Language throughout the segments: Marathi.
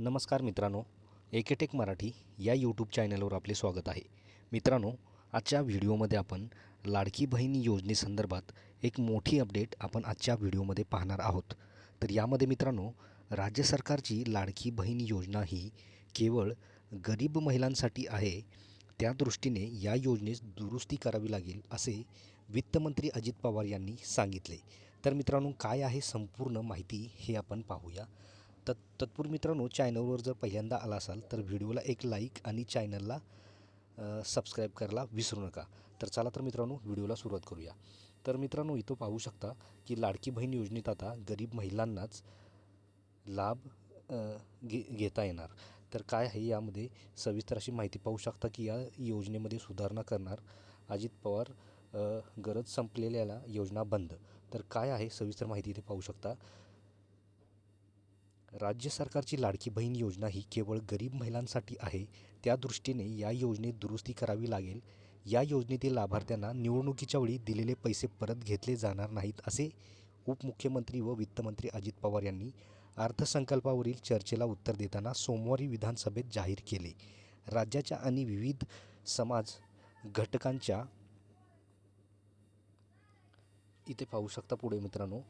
नमस्कार मित्रांनो एकेटेक मराठी या यूट्यूब चॅनलवर आपले स्वागत आहे. मित्रांनो आजच्या व्हिडिओमध्ये आपण लाडकी बहीण योजनेसंदर्भात एक मोठी अपडेट आपण आजच्या व्हिडिओमध्ये पाहणार आहोत. तर यामध्ये मित्रांनो राज्य सरकारची लाडकी बहीण योजना ही केवळ गरीब महिलांसाठी आहे त्या दृष्टीने या योजनेस दुरुस्ती करावी लागेल असे वित्तमंत्री अजित पवार यांनी सांगितले. तर मित्रांनो काय आहे संपूर्ण माहिती हे आपण पाहूया. तत् तत्पूर्वी मित्रांनो चॅनलवर जर पहिल्यांदा आला असाल तर व्हिडिओला एक लाईक आणि चॅनलला सबस्क्राईब करायला विसरू नका. तर चला तर मित्रांनो व्हिडिओला सुरुवात करूया. तर मित्रांनो इथं पाहू शकता की लाडकी बहीण योजनेत आता गरीब महिलांनाच लाभ घे घेता येणार. तर काय आहे यामध्ये? सविस्तर अशी माहिती पाहू शकता की या योजनेमध्ये सुधारणा करणार अजित पवार गरज संपलेल्याला योजना बंद. तर काय आहे? सविस्तर माहिती इथे पाहू शकता. राज्य सरकारची लाडकी बहीण योजना ही केवळ गरीब महिलांसाठी आहे. त्या दृष्टीने या योजनेत दुरुस्ती करावी लागेल. या योजनेतील लाभार्थ्यांना निवडणुकीच्या वेळी दिलेले पैसे परत घेतले जाणार नाहीत असे उपमुख्यमंत्री व वित्तमंत्री अजित पवार यांनी अर्थसंकल्पावरील चर्चेला उत्तर देताना सोमवारी विधानसभेत जाहीर केले. राज्याच्या आणि विविध समाज घटकांच्या इथे पाहू शकता पुढे मित्रांनो.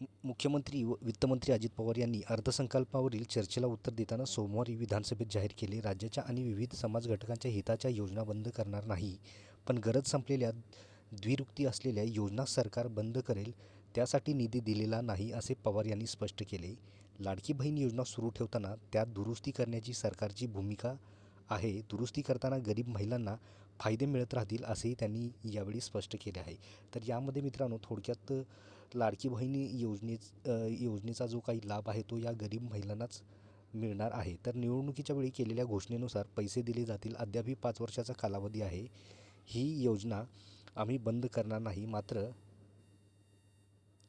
मुख्यमंत्री व वित्तमंत्री अजित पवार यांनी अर्थसंकल्पावरील चर्चेला उत्तर देताना सोमवारी विधानसभेत जाहीर केले राज्याच्या आणि विविध समाज घटकांच्या हिताच्या योजना बंद करणार नाही. पण गरज संपलेल्या द्विरुक्ती असलेल्या योजना सरकार बंद करेल त्यासाठी निधी दिलेला नाही असे पवार यांनी स्पष्ट केले. लाडकी बहीण योजना सुरू ठेवताना त्यात दुरुस्ती करण्याची सरकारची भूमिका आहे. दुरुस्ती करताना गरीब महिलांना फायदे मिळत राहतील असेही त्यांनी यावेळी स्पष्ट केले आहे. तर यामध्ये मित्रांनो थोडक्यात लाडकी बहिणी योजनेच योजनेचा जो काही लाभ आहे तो या गरीब महिलांनाच मिळणार आहे. तर निवडणुकीच्या वेळी केलेल्या घोषणेनुसार पैसे दिले जातील. अद्यापही पाच वर्षाचा कालावधी आहे. ही योजना आम्ही बंद करणार नाही. मात्र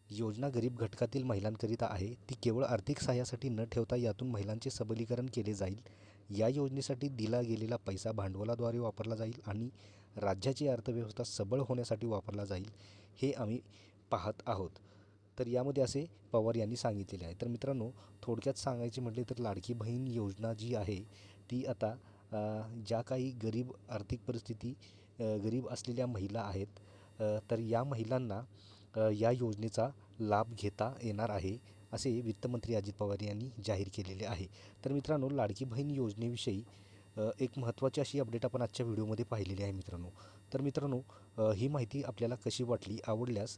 योजना गरीब घटकातील महिलांकरिता आहे. ती केवळ आर्थिक सहाय्यासाठी न ठेवता यातून महिलांचे सबलीकरण केले जाईल. या योजनेसाठी दिला गेलेला पैसा भांडवलाद्वारे वापरला जाईल आणि राज्याची अर्थव्यवस्था सबळ होण्यासाठी वापरला जाईल. हे आम्ही पाहत आहोत. तर यामध्ये असे पवार यांनी सांगितलेले आहे. तर मित्रांनो थोडक्यात सांगायचे म्हटले तर लाडकी बहीण योजना जी आहे ती आता ज्या काही गरीब आर्थिक परिस्थिती गरीब असलेल्या महिला आहेत तर या महिलांना या योजनेचा लाभ घेता येणार आहे असे वित्तमंत्री अजित पवार यांनी जाहीर केलेले आहे. तर मित्रांनो लाडकी बहीण योजनेविषयी एक महत्त्वाची अशी अपडेट आपण आजच्या व्हिडिओमध्ये पाहिलेली आहे मित्रांनो. तर मित्रांनो ही माहिती आपल्याला कशी वाटली आवडल्यास